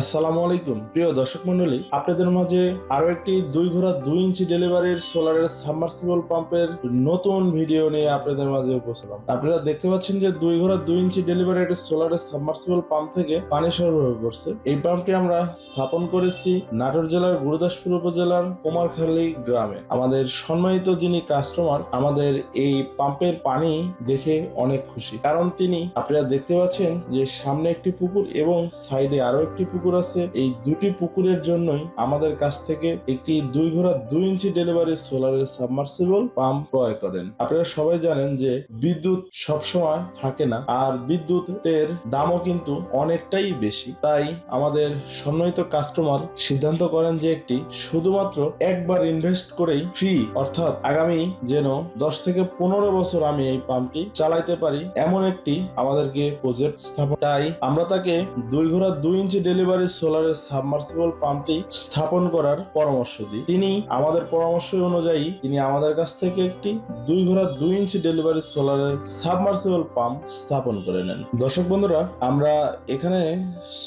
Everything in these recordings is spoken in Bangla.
আসসালামু আলাইকুম। প্রিয় দর্শক মন্ডলী আপনাদের মাঝে আরও একটি দুই ঘোড়া দুই ইঞ্চি ডেলিভারির সোলারের সাবমার্সিবল পাম্পের নতুন ভিডিও নিয়ে আপনাদের মাঝে উপস্থিত। আপনারা দেখতে পাচ্ছেন যে দুই ঘোড়া দুই ইঞ্চি ডেলিভারি একটি সোলারের সাবমার্সিবল পাম্প থেকে পানি সরবরাহ করছে। এই পাম্পটি আমরা স্থাপন করেছি নাটোর জেলার গুরুদাসপুর উপজেলার কুমারখালী গ্রামে। আমাদের সম্মানিত যিনি কাস্টমার, আমাদের এই পাম্পের পানি দেখে অনেক খুশি। কারণ তিনি, আপনারা দেখতে পাচ্ছেন যে সামনে একটি পুকুর এবং সাইডে আরও একটি পুকুর আছে, এই দুটি পুকুরের জন্যই আমাদের কাছ থেকে একটি দুই ঘোড়া দুই ইঞ্চি ডেলিভারি সোলারের সাবমার্সিবল পাম্প ক্রয় করেন। আপনারা সবাই জানেন যে বিদ্যুৎ সবসময় থাকে না, আর বিদ্যুতের দামও কিন্তু অনেকটাই বেশি। তাই আমাদের সম্মানিত কাস্টমার সিদ্ধান্ত করেন যে একটি শুধুমাত্র একবার ইনভেস্ট করেই ফ্রি অর্থাৎ আগামী যেন দশ থেকে পনেরো বছর আমি এই পাম্পটি চালাইতে পারি, এমন একটি আমাদেরকে প্রজেক্ট স্থাপন তাই আমরা তাকে দুই ঘোড়া দুই ইঞ্চি ডেলিভারি সোলারের সাবমার্সিবল পাম্পটি স্থাপন করার পরামর্শ দিই। তিনি আমাদের পরামর্শ অনুযায়ী তিনি আমাদের কাছ থেকে একটি দুই ঘোড়া দুই ইঞ্চি ডেলিভারি সোলারের সাবমার্সিবল পাম্প স্থাপন করে নেন। দর্শক বন্ধুরা, আমরা এখানে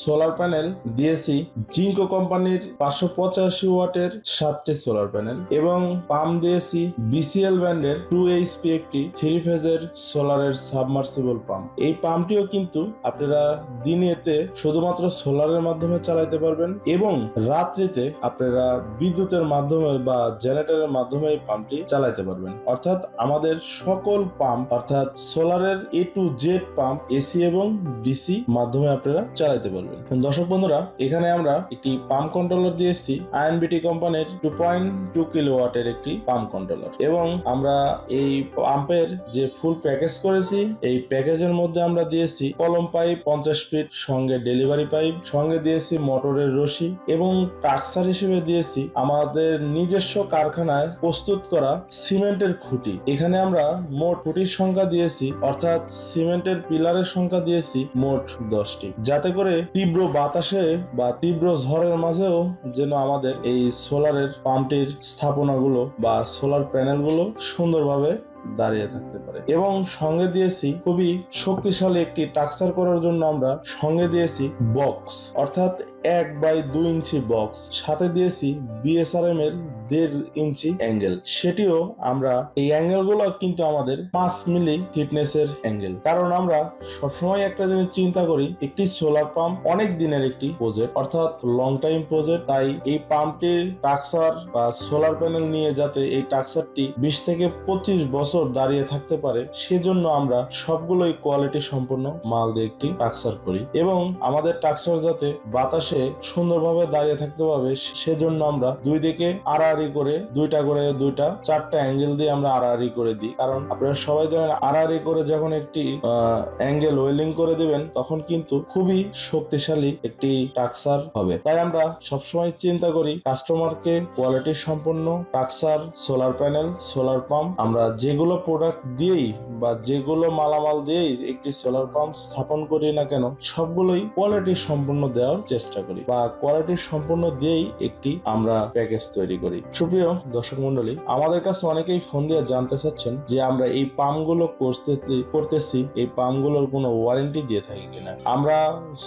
সোলার প্যানেল দিয়েছি জিঙ্কো কোম্পানির পাঁচশো পঁচাশি ওয়াটের সাতটি সোলার প্যানেল এবং পাম্প দিয়েছি বিসিএল ব্র্যান্ডের টু এইচপি একটি থ্রি ফেজের সোলারের সাবমার্সিবল পাম্প এই পাম্পটিও কিন্তু আপনারা দিনেতে শুধুমাত্র সোলারের মাধ্যমে চালাতে পারবেন এবং রাত্রিতে আপনারা বিদ্যুতের মাধ্যমে বা জেনারেটরের মাধ্যমে এই পাম্পটি চালাইতে পারবেন। অর্থাৎ আমাদের সকল পাম্প, অর্থাৎ সোলারের A to Z pump AC এবং ডিসি মাধ্যমে আপনারা চালাইতে পারবেন। দর্শক বন্ধুরা, এখানে আমরা একটি পাম্প কন্ট্রোলার দিয়েছি আইএনবিটি কোম্পানির টু পয়েন্ট টু কিলোওয়াটের একটি পাম্প কন্ট্রোলার। এবং আমরা এই পাম্পের যে ফুল প্যাকেজ করেছি, এই প্যাকেজের মধ্যে আমরা দিয়েছি কলম পাইপ পঞ্চাশ ফিট, সঙ্গে ডেলিভারি পাইপ, সঙ্গে দিয়েছি মোটরের রশি এবং টাক্সার হিসেবে দিয়েছি আমাদের নিজস্ব কারখানায় প্রস্তুত করা সিমেন্টের খুঁটি। এখানে আমরা মোট খুঁটির সংখ্যা দিয়েছি, অর্থাৎ সিমেন্টের পিলারের সংখ্যা দিয়েছি মোট দশটি। যাতে করে তীব্র বাতাসে বা তীব্র ঝড়ের মাঝেও যেন আমাদের এই সোলারের পাম্পটির স্থাপনাগুলো বা সোলার প্যানেলগুলো সুন্দরভাবে দাঁড়িয়ে থাকতে পারে। এবং সঙ্গে দিয়েছি খুবই শক্তিশালী একটি টাক্সার করার জন্য আমরা সঙ্গে দিয়েছি বক্স। অর্থাৎ এক বাই দুই ইঞ্চি বক্স সাথে দিয়েছি বিএসআরএম এর দেড় ইঞ্চি অ্যাঙ্গেল সেটিও আমরা এই অ্যাঙ্গেলগুলো কিন্তু আমাদের পাঁচ মিলি থিকনেস এর অ্যাঙ্গেল কারণ আমরা সবসময় একটা জিনিস চিন্তা করি, একটি সোলার পাম্প অনেক দিনের একটি প্রজেক্ট অর্থাৎ লং টাইম প্রজেক্ট তাই এই পাম্পটির টাক্সার বা সোলার প্যানেল নিয়ে যাতে এই টাক্সারটি বিশ থেকে পঁচিশ বছর দাঁড়িয়ে থাকতে পারে, সেজন্য আমরা সবগুলোই কোয়ালিটি সম্পন্ন মাল দিয়ে একটি টাক্সার করি। এবং আমাদের টাক্সার যাতে বাতাসে সুন্দরভাবে দাঁড়িয়ে থাকতে পারবে সেজন্য আমরা দুই দিকে আড়াআড়ি করে, দুইটা করে দুইটা, চারটা অ্যাঙ্গেল দিয়ে আমরা আড়াআড়ি করে দিই। কারণ আপনারা সবাই জানেন, আড়াআড়ি করে যখন একটি অ্যাঙ্গেল ওয়েলিং করে দিবেন, তখন কিন্তু খুবই শক্তিশালী একটি টাক্সার হবে। তাই আমরা সবসময় চিন্তা করি, কাস্টমারকে কোয়ালিটি সম্পন্ন টাক্সার, সোলার প্যানেল, সোলার পাম্প, আমরা যেগুলো প্রোডাক্ট দিয়েই বা যেগুলো মালামাল দিয়েই একটি সোলার পাম্প স্থাপন করি না কেন, সবগুলোই কোয়ালিটি সম্পন্ন দেওয়ার চেষ্টা করি বা কোয়ালিটি সম্পূর্ণ দিয়েই একটি আমরা প্যাকেজ তৈরি করি। সুপ্রিয় দর্শক মন্ডলী আমাদের কাছে অনেকেই ফোন দিয়ে জানতে চাচ্ছেন যে আমরা এই পাম্পগুলো করতেছি করতেছি, এই পাম্পগুলোর কোনো ওয়ারেন্টি দিয়ে থাকি কিনা। আমরা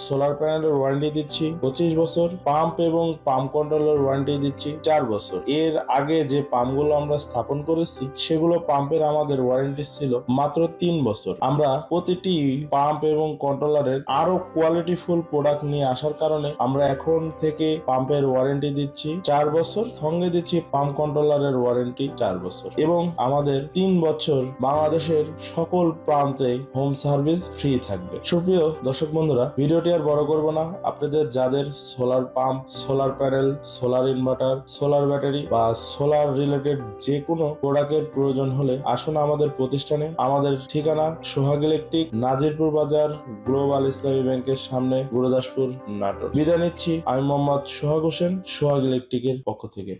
সোলার প্যানেলের ওয়ারেন্টি দিচ্ছি, পঁচিশ বছর। পাম্প এবং পাম্প কন্ট্রোলের ওয়ারেন্টি দিচ্ছি, চার বছর। এর আগে যে পাম্পগুলো আমরা স্থাপন করেছি, সেগুলো পাম্পের আমাদের ওয়ারেন্টি ছিল মাত্র তিন বছর। আমরা প্রতিটি পাম্প এবং কন্ট্রোলারের আরও কোয়ালিটিফুল প্রোডাক্ট নিয়ে আসার কারণে আমরা এখন থেকে পাম্পের ওয়ারেন্টি দিচ্ছি চার বছর, সঙ্গে দিচ্ছি পাম্প কন্ট্রোলারের ওয়ারেন্টি চার বছর। এবং আমাদের তিন বছর বাংলাদেশের সকল প্রান্তে হোম সার্ভিস ফ্রি থাকবে। সুপ্রিয় দর্শক বন্ধুরা, ভিডিওটি আর বড় করব না। আপনাদের যাদের solar pump solar panel solar inverter solar battery বা সোলার রিলেটেড যে কোনো প্রোডাক্টের প্রয়োজন হলে আসুন আমাদের প্রতিষ্ঠানে। আমাদের ঠিকানা সোহাগ ইলেকট্রিক, নাজিরপুর বাজার গ্লোবাল ইসলামী ব্যাংকের সামনে, গুরুদাসপুর, নাটোর। বিদায় নিচ্ছি আমি মোহাম্মদ সোহাগ হোসেন সোহাগ ইলেকট্রিকের পক্ষ থেকে।